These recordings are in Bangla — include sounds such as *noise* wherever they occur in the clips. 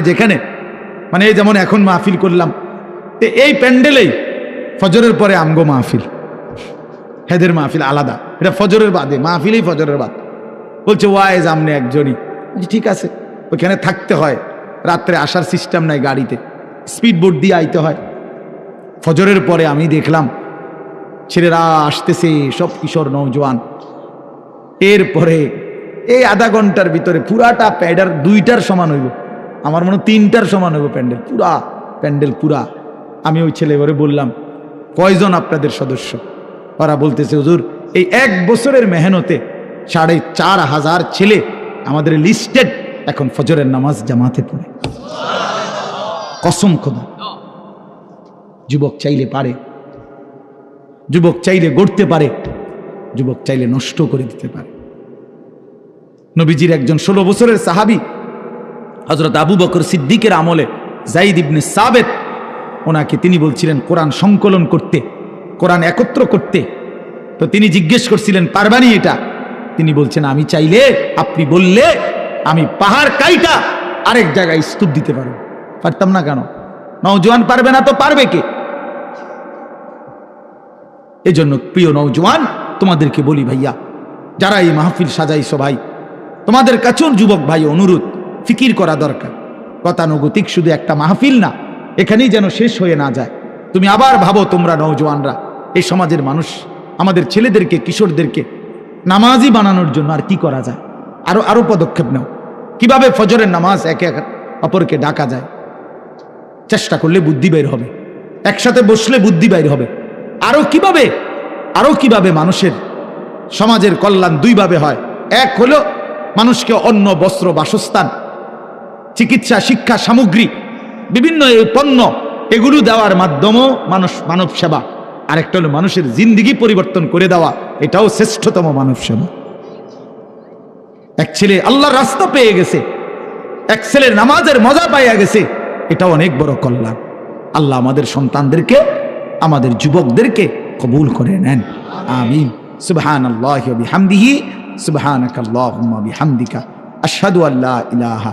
যেখানে মানে এই যেমন এখন মাহফিল করলাম এই প্যান্ডেলেই ফজরের পরে আমগো মাহফিল। হেদের মাহফিল আলাদা। এটা ফজরের বাদে, মাহফিলেই ফজরের বাদ। বলছে, ওয়াইজ আমনে একজনই। ঠিক আছে। ওইখানে থাকতে হয়। রাত্রে আসার সিস্টেম নাই গাড়িতে। স্পিড বোট দিয়ে আইতে হয়। ফজরের পরে আমি দেখলাম, ছেলেরা আসতেছে, সব কিশোর নৌজওয়ান এরপরে এই আধা ঘণ্টার ভিতরে পুরাটা প্যাডার দুইটার সমান হইব। আমার মনে তিনটার সমান হইব প্যান্ডেল, পুরা প্যান্ডেল পুরা। আমি ওই ছেলে এবারে বললাম, কয়জন আপনাদের সদস্য? ওরা বলতেছে, হুজুর, এই এক বছরের মেহনতে সাড়ে চার হাজার ছেলে আমাদের লিস্টেড এখন ফজরের নামাজ জামাতে পড়ে। কসম খোদা। যুবক চাইলে পারে, যুবক চাইলে গড়তে পারে, যুবক চাইলে নষ্ট করে দিতে পারে। নবীজির একজন ষোলো বছরের সাহাবি হজরত আবু বকর সিদ্দিকের আমলে জাইদ ইবনে সাবেত, ওনাকে তিনি বলছিলেন, কোরআন সংকলন করতে, কোরআন একত্র করতে। তো তিনি জিজ্ঞেস করছিলেন পারবানি এটা? তিনি বলছেন, আমি চাইলে, আপনি বললে আমি পাহাড় কাইটা আরেক জায়গায় স্তূপ দিতে পারব। পারতাম না কেন? নওজোয়ান পারবে না তো পারবে কে? এজন্য প্রিয় নওজোয়ান, তোমাদেরকে বলি ভাইয়া, যারা এই মাহফিল সাজাইছো ভাই, তোমাদের কাছেও যুবক ভাই অনুরোধ ফিকির করা দরকার। গতানুগতিক শুধু একটা মাহফিল না, এখানেই যেন শেষ হয়ে না যায়। তুমি আবার ভাবো তোমরা নওজোয়ানরা, এই সমাজের মানুষ আমাদের ছেলেদেরকে, কিশোরদেরকে নামাজি বানানোর জন্য আর কি করা যায়? আরও আরও পদক্ষেপ নাও। কীভাবে ফজরের নামাজ একে একে অপরকে ডাকা যায়? চেষ্টা করলে বুদ্ধি বের হবে। একসাথে বসলে বুদ্ধি বের হবে। আরও কীভাবে? আরও কীভাবে মানুষের, সমাজের কল্যাণ দুইভাবে হয়? এক হলো মানুষকে অন্য বস্ত্র, বাসস্থান চিকিৎসা, শিক্ষা, সামগ্রী, বিভিন্ন এই পণ্য, এগুলো দেওয়ার মাধ্যমেও মানুষ মানব সেবা। আরেকটা হলো মানুষের জিন্দিগি পরিবর্তন করে দেওয়া, এটাও শ্রেষ্ঠতম মানব সেবা। এক ছেলে আল্লাহর রাস্তা পেয়ে গেছে, এক ছেলের নামাজের মজা পাইয়া গেছে এটা অনেক বড় কল্যাণ। আল্লাহ আমাদের সন্তানদেরকে, আমাদের যুবকদেরকে কবুল করে নেন। আমিন। সুবহান আল্লাহ বিহামদিহি আল্লাহুম্মা বিহামদিকা, আশহাদু আল্লা ইলাহা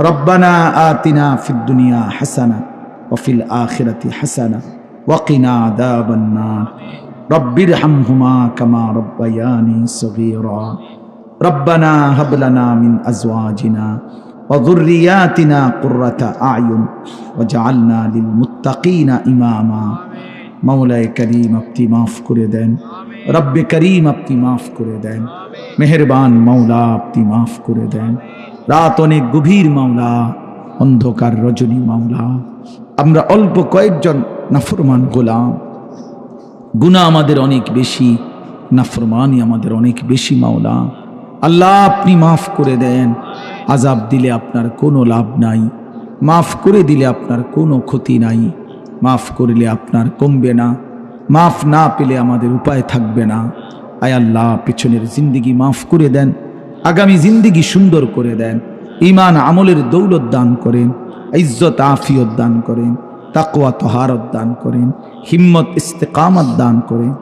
ربنا آتنا في الدنيا حسنة وفي الآخرة حسنة وقنا عذاب النار رب ارحمهما كما ربياني صغيرا ربنا هب لنا من أزواجنا وذرياتنا قرة أعين وجعلنا للمتقين إماما মৌলায় করিম আপনি মাফ করে দেন রব্বে করিম আপনি মাফ করে দেন মেহেরবান মৌলা আপনি মাফ করে দেন রাত অনেক গভীর মাওলা, অন্ধকার রজনী মাওলা। আমরা অল্প কয়েকজন নাফরমান গোলাম। গুণা আমাদের অনেক বেশি, নাফরমানি আমাদের অনেক বেশি মাওলা। আল্লাহ আপনি মাফ করে দেন আজাব দিলে আপনার কোনো লাভ নাই। মাফ করে দিলে আপনার কোনো ক্ষতি নাই। মাফ করলে আপনার কমবে না। মাফ না পেলে আমাদের উপায় থাকবে না। আয় আল্লাহ, পিছনের জিন্দিগি মাফ করে দেন। আগামী জিন্দিগি সুন্দর করে দেন। ইমান আমলের দৌলত দান করেন, ইজ্জত আফিয়ত দান করেন, তাকওয়া তহারত দান করেন, হিম্মত ইস্তেকামত দান করেন,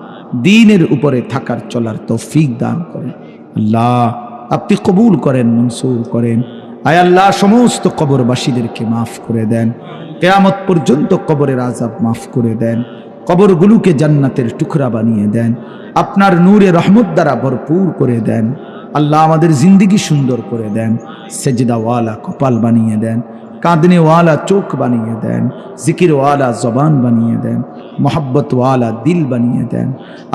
দিনের উপরে থাকার চলার তৌফিক দান করেন। আল্লাহ, আপনি কবুল করেন, মনসুর করেন। আয় আল্লাহ, সমস্ত কবরবাসীদেরকে মাফ করে দেন। কেয়ামত পর্যন্ত কবরের আজাব মাফ করে দেন। কবরগুলোকে জান্নাতের টুকরা বানিয়ে দেন। আপনার নূরে রহমত দ্বারা ভরপুর করে দেন। আল্লাহ আমাদের জিন্দিগি সুন্দর করে দেন, সেজদাওয়ালা কপাল বানিয়ে দেন, কাঁদনেওয়ালা চোখ বানিয়ে দেন, জিকিরওয়ালা জবান বানিয়ে দেন, মোহাব্বতওয়ালা দিল বানিয়ে দেন,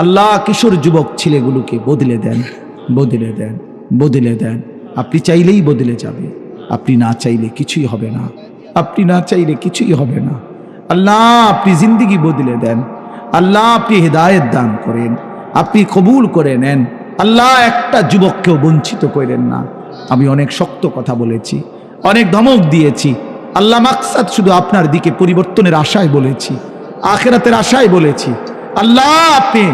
আল্লাহ কিশোর যুবক ছেলেগুলোকে বদলে দেন বদলে দেন বদলে দেন। আপনি চাইলেই বদলে যাবে, আপনি না চাইলে কিছুই হবে না, আপনি না চাইলে কিছুই হবে না। আল্লাহ আপনি জিন্দিগি বদলে দেন, আল্লাহ আপনি হেদায়েত দান করেন, আপনি কবুল করে নেন আল্লাহ একটা যুবককেও বঞ্চিত করেন না। আমি অনেক শক্ত কথা বলেছি, অনেক ধমক দিয়েছি। আল্লাহ মাকসাদ শুধু আপনার দিকে পরিবর্তনের আশায় বলেছি, আখেরাতের আশায় বলেছি। আল্লাহ আপনি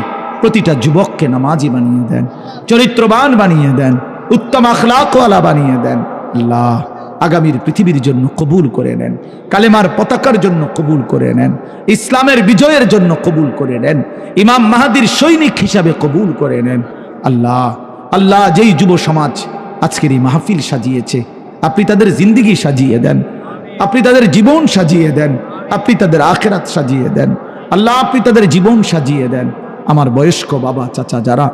প্রতিটা যুবককে নামাজি বানিয়ে দেন, চরিত্রবান বানিয়ে দেন, উত্তম আখলাকওয়ালা বানিয়ে দেন। আল্লাহ আগামীর পৃথিবীর জন্য কবুল করে নেন, কালেমার পতাকার জন্য কবুল করে নেন, ইসলামের বিজয়ের জন্য কবুল করে নেন, ইমাম মাহাদির সৈনিক হিসাবে কবুল করে নেন। আল্লাহ আল্লাহ যেই যুব সমাজ আজকের এই মাহফিল সাজিয়েছে, আপনি তাদের জিন্দিগি সাজিয়ে দেন, আপনি তাদের জীবন সাজিয়ে দেন, আপনি তাদের আখেরাত সাজিয়ে দেন, আল্লাহ আপনি তাদের জীবন সাজিয়ে দেন। আমার বয়স্ক বাবা, চাচা যারা,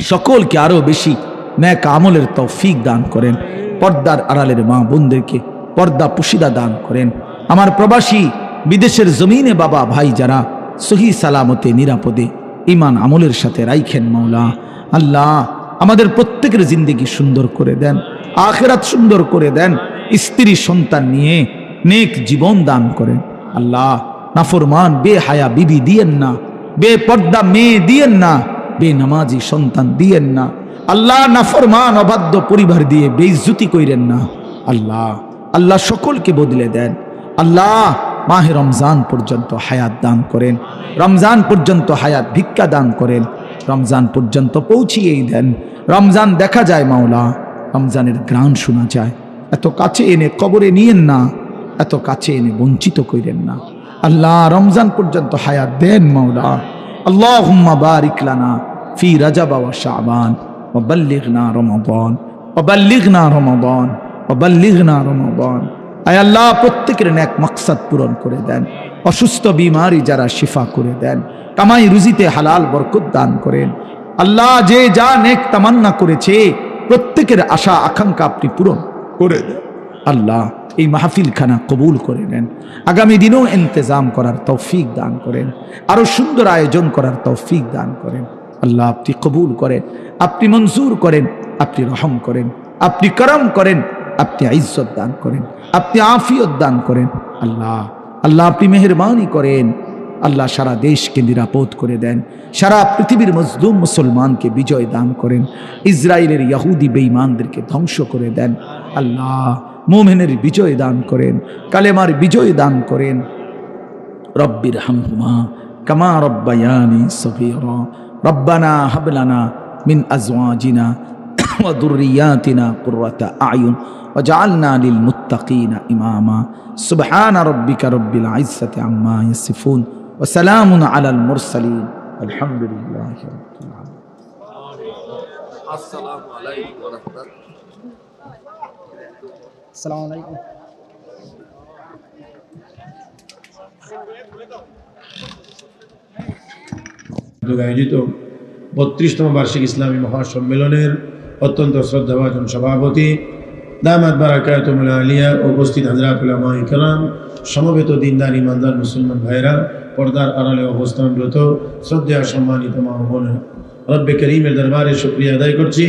সকলকে আরও বেশি ন্যাক আমলের তৌফিক দান করেন, পর্দার আড়ালের মা বোনদেরকে পর্দা পুশিদা দান করেন। আমার প্রবাসী বিদেশের জমিনে বাবা ভাই যারা, সহি সালামতে নিরাপদে ইমান আমলের সাথে রাইখেন মাওলা। আল্লাহ আমাদের প্রত্যেকের জিন্দিগি সুন্দর করে দেন, আখেরাত সুন্দর করে দেন, স্ত্রী সন্তান নিয়ে নেক জীবন দান করেন। আল্লাহ নাফরমান বে হায়া বিবি দিয়েন না বে পর্দা মেয়ে দিয়েন না বে নামাজি সন্তান দিয়েন না। আল্লাহ নাফরমান, অবাধ্য পরিবার দিয়ে বেইজ্জুতি কইরেন না। আল্লাহ আল্লাহ সকলকে বদলে দেন। আল্লাহ মাহে রমজান পর্যন্ত হায়াত দান করেন রমজান পর্যন্ত হায়াত ভিক্ষা দান করেন রমজান পর্যন্ত পৌঁছিয়েই দেন রমজান দেখা যায় মাওলা রমজানের গ্রাণ শোনা যায় এত কাছে এনে কবরে নিয়েন না এত কাছে এনে বঞ্চিত কইরেন না আল্লাহ রমজান পর্যন্ত হায়াত দেন মাওলা আল্লাহ হুম্মা বারিক লানা ফি রাজাবা ওয়া শাবান وبلغنا رمضان وبلغنا رمضان وبلغنا رمضان আয় আল্লাহ, প্রত্যেকের ন্যাক মাকসাদ পূরণ করে দেন। অসুস্থ বিমারি যারা শিফা করে দেন, কামাই রুজিতে হালাল বরকত দান করেন। আল্লাহ যে যা নেক তামান্না করেছে, প্রত্যেকের আশা, আকাঙ্ক্ষা আপনি পূরণ করে দেন। আল্লাহ এই মাহফিলখানা কবুল করে নেন। আগামী দিনেও ইন্তজাম করার তৌফিক দান করেন। আরও সুন্দর আয়োজন করার তৌফিক দান করেন। আল্লাহ আপনি কবুল করেন, আপনি মঞ্জুর করেন, আপনি রহম করেন, আপনি করম করেন আপনি ইজ্জত দান করেন, আপনি আফিয়ত দান করেন। আল্লাহ আল্লাহ আপনি মেহরবানি করেন। আল্লাহ সারা দেশকে নিরাপদ করে দেন, সারা পৃথিবীর মজলুম মুসলমানকে বিজয় দান করেন ইসরায়েলের ইয়াহুদি বেঈমানদেরকে ধ্বংস করে দেন। আল্লাহ মোমেনের বিজয় দান করেন, কালেমার বিজয় দান করেন। রব্বির হামহুমা কামা রব্বায়ানি সফিরা রব্বানা হাবলানা মিন আজওয়াজিনা *coughs* وذرياتنا قرة أعين وجعلنا للمتقين إماما سبحان ربك رب العزة عما يصفون وسلام على المرسلين الحمد لله رب العالمين আসসালামু আলাইকুম ওয়া রাহমাতুল্লাহ আসসালামু আলাইকুম উদ্যোগে আয়োজিত বত্রিশতম বার্ষিক ইসলামী মহাসম্মেলনের অত্যন্ত শ্রদ্ধাভাজন সভাপতি। দামাত বারাকাতুল আলিয়া, উপস্থিত হাজরাতুল কালাম সমবেত দিনদার ইমানদার মুসলমান ভাইরা পর্দার আড়ালে অবস্থানরত শ্রদ্ধা সম্মানিত মা বোনেরা। রব্বে করিমের দরবারে শুক্রিয়া আদায় করছি,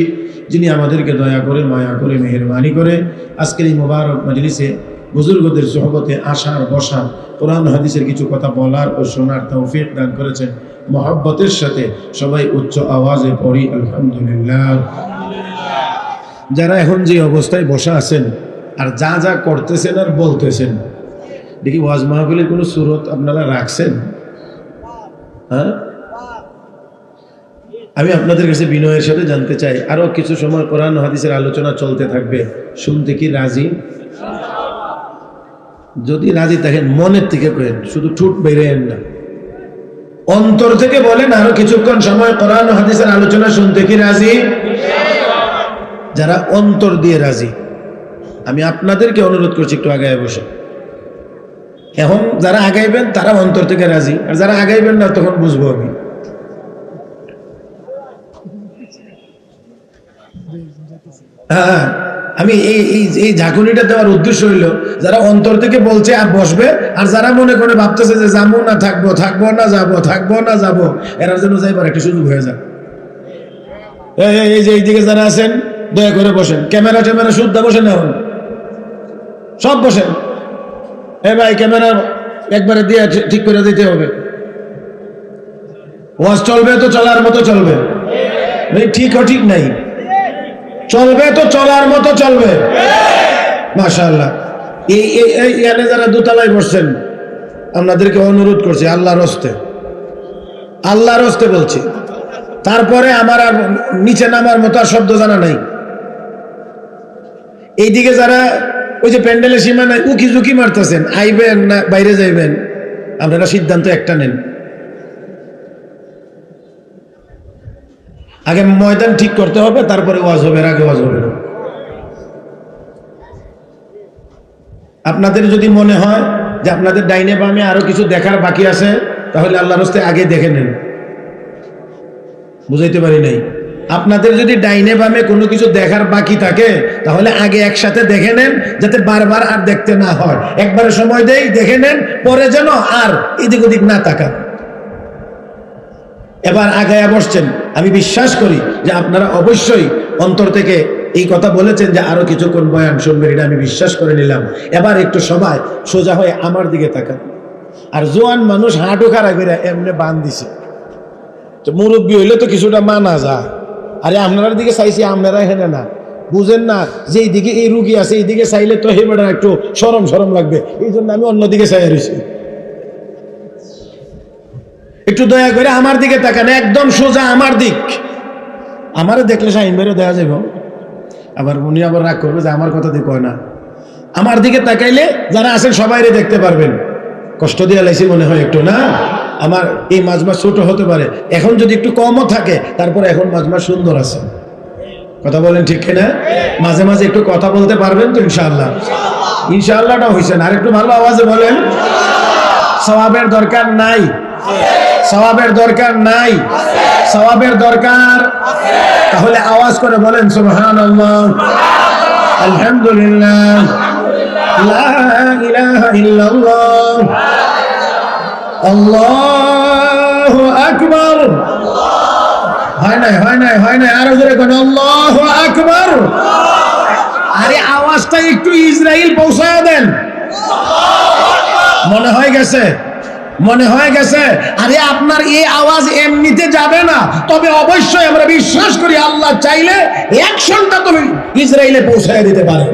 যিনি আমাদেরকে দয়া করে, মায়া করে, মেহরবানি করে আজকের এই মোবারক মজলিসে বুজুর্গদের সহবতে আসার, বসার, কোরআন হাদিসের কিছু কথা বলার ও শোনার তৌফিক দান করেছেন। মহব্বতের সাথে সবাই উচ্চ আওয়াজে পড়ি, আলহামদুলিল্লাহ। যারা এখন যে অবস্থায় বসা আছেন আর যা যা করতেছেন আর বলতেছেন, দেখি ওয়াজ মাহফিলের কোনো সুরত আপনারা রাখছেন? হ্যাঁ? আমি আপনাদের কাছে বিনয়ের সাথে জানতে চাই, আরও কিছু সময় কোরআন হাদিসের আলোচনা চলতে থাকবে, শুনতে কি রাজি? যদি রাজি থাকেন, মনের থেকে করেন, শুধু ঠুট বেরেন না। অন্তর থেকে বলেন আরও কিছুক্ষণ সময় কোরআন হাদিসের আলোচনা শুনতে কি রাজি? যারা অন্তর দিয়ে রাজি। আমি আপনাদেরকে অনুরোধ করছি একটু আগায় বসে। এখন যারা আগাইবেন তারা অন্তর থেকে রাজি। আর যারা আগাইবেন না, তখন বুঝব আমি। হ্যাঁ আমি এই এই ঝাঁকুনিটা দেওয়ার উদ্দেশ্য হইল, যারা অন্তর থেকে বলছে আর বসবে, আর যারা মনে করে ভাবতেছে যে যাব না, থাকব থাকব না, যাব, থাকব না, যাব এরা যেন যাইবার একটা সুযোগ হয়ে যায় এই যে এইদিকে যারা আছেন দয়া করে বসেন। ক্যামেরা ট্যামেরা শুদ্ধ বসেন এখন? সব বসেন। এ ভাই, ক্যামেরা একবারে দিয়ে ঠিক করে দিতে হবে। ওয়াজ চলবে তো চলার মতো চলবে। এই ঠিক ও ঠিক নাই। চলবে তো চলার মতো চলবে। মাশাআল্লাহ। এই এই যারা দোতলায় বসছেন, আপনাদেরকে অনুরোধ করছি, আল্লাহর হস্তে। আল্লাহর হস্তে বলছি। তারপরে আমার আর নিচে নামার মতো আর শব্দ জানা নাই। এইদিকে যারা ওই যে প্যান্ডেলের সীমানায় উকি ঝুঁকি মারতেছেন, আইবেন না, বাইরে যাইবেন, আপনারা সিদ্ধান্ত একটা নেন। আগে ময়দান ঠিক করতে হবে, তারপরে ওয়াজ হবে আগে ওয়াজ হবে। না আপনাদের যদি মনে হয় যে আপনাদের ডাইনে বামে আরও কিছু দেখার বাকি আছে, তাহলে আল্লাহর হস্তে আগে দেখে নেন। বুঝাইতে পারি নাই? আপনাদের যদি ডাইনে বামে কোনো কিছু দেখার বাকি থাকে, তাহলে আগে একসাথে দেখে নেন, যাতে বারবার আর দেখতে না হয়। একবারে সময় দেই, দেখে নেন, পরে যেন আর এদিক ওদিক না তাকান। এবার আগায়া বসছেন। আমি বিশ্বাস করি যে আপনারা অবশ্যই অন্তর থেকে এই কথা বলেছেন যে আরও কিছুক্ষণ বয়ান শুনবেন, এটা আমি বিশ্বাস করে নিলাম। এবার একটু সবাই সোজা হয়ে আমার দিকে তাকান। আর জোয়ান মানুষ হাঁটু খাড়া করে এমনি বান দিছে। তো মুরব্বী হইলে তো কিছুটা মানা যায়। আরে আপনার দিকে চাইছি, আপনারা হেনে না। বুঝেন না যে এইদিকে এই রুগী আছে এইদিকে চাইলে তো হে বেটা একটু সরম সরম লাগবে। এই জন্য আমি অন্যদিকে চাই রয়েছি একটু দয়া করে আমার দিকে তাকান, একদম সোজা আমার দিক। আমারও দেখলে শাহিন ভাইরও দেখা যাইব। আবার উনি আবার রাগ করবে যে আমার কথা দিয়ে কয় না। আমার দিকে তাকাইলে যারা আছেন সবাইরে দেখতে পারবেন। কষ্ট দিয়ে লাইছি মনে হয় একটু, না? আমার এই মাজমা ছোট হতে পারে। এখন যদি একটু কমও থাকে তারপর এখন মাজমা সুন্দর আছে। কথা বলেন ঠিক কিনা? মাঝে মাঝে একটু কথা বলতে পারবেন তো ইনশাআল্লাহ। ইনশাআল্লাহটা হয়েছেন আর একটু ভালো আওয়াজে বলেন। সবাবের দরকার নাই। সবাবের দরকার নাই। সবাবের দরকার তাহলে আওয়াজ করে বলেন সুবহান আলহামদুলিল্লাহ। লা ইলাহা ইল্লাল্লাহ। আল্লাহু আকবার। হয় নাই হয় নাই হয় নাই। আরও জোরে কোন, আল্লাহু আকবার। আরে আওয়াজটা একটু ইসরাইল পৌঁছায় দেন। মনে হয়ে গেছে, মনে হয়ে গেছে। আরে আপনার এই আওয়াজ এমনিতে যাবে না। তবে অবশ্যই আমরা বিশ্বাস করি, আল্লাহ চাইলে অ্যাকশনটা তুমি ইসরায়েলে পৌঁছায় দিতে পারেন